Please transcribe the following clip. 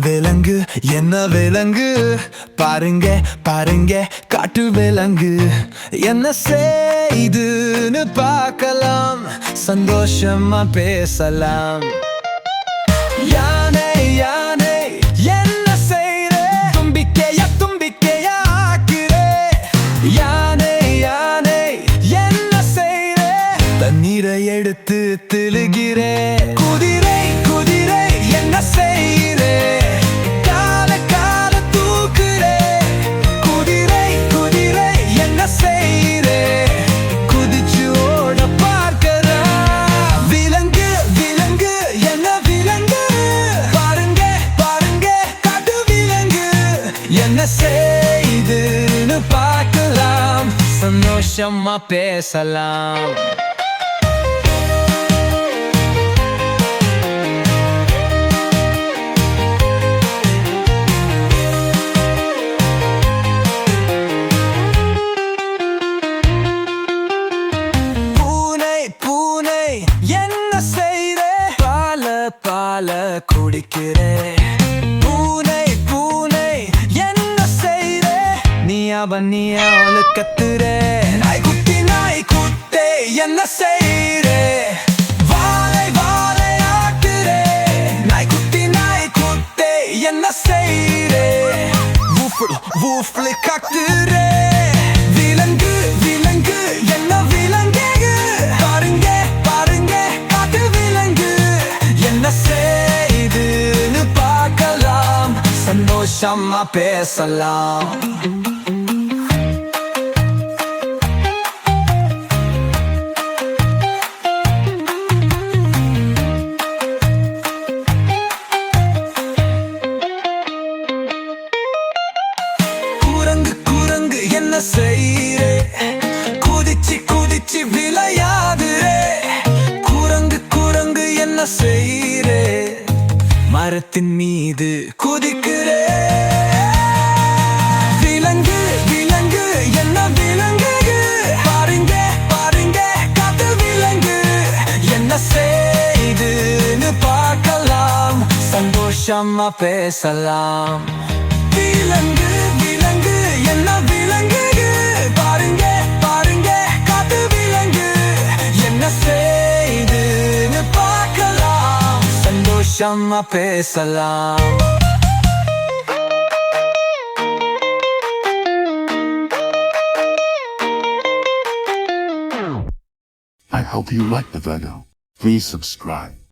விலங்கு என்ன விலங்கு? பாருங்க பாருங்க காட்டு விலங்கு. என்ன செய்துன்னு பார்க்கலாம் சந்தோஷமா பேசலாம். செய்துன்னு பார்க்கலாம் சந்தோஷமா பேசலாம் பூனை பூனை என்ன செய்ற பால பால குடிக்கிறே. பண்ணியா பண்ணியா நீ அவளு கத்துறே நாய் குட்டி நாய் குட்டே என்ன செய்றே? வாழை வாழை ஆட்டுறே நாய் குட்டி நாய் குட்டே என்ன செய்றே? வூஃபிள் வூஃபிள் கத்துறே விலங்கு விலங்கு என்ன விலங்கு பாருங்க பாருங்க காட்டு விலங்கு. என்ன பார்க்கலாம். சந்தோஷமா பேசலாம். என்ன செய்யறே? குதிச்சு குதிச்சு விளையாதுரே குரங்கு குரங்கு என்ன செய்யறே? மரத்தின் மீது குதிக்கிறே. விலங்கு விலங்கு என்ன விலங்கு? பாருங்க பாருங்க காட்டு விலங்கு. என்ன செய்துன்னு பார்க்கலாம். சந்தோஷமா பேசலாம். விலங்கு Jamma pe salam I hope you like the video. Please subscribe.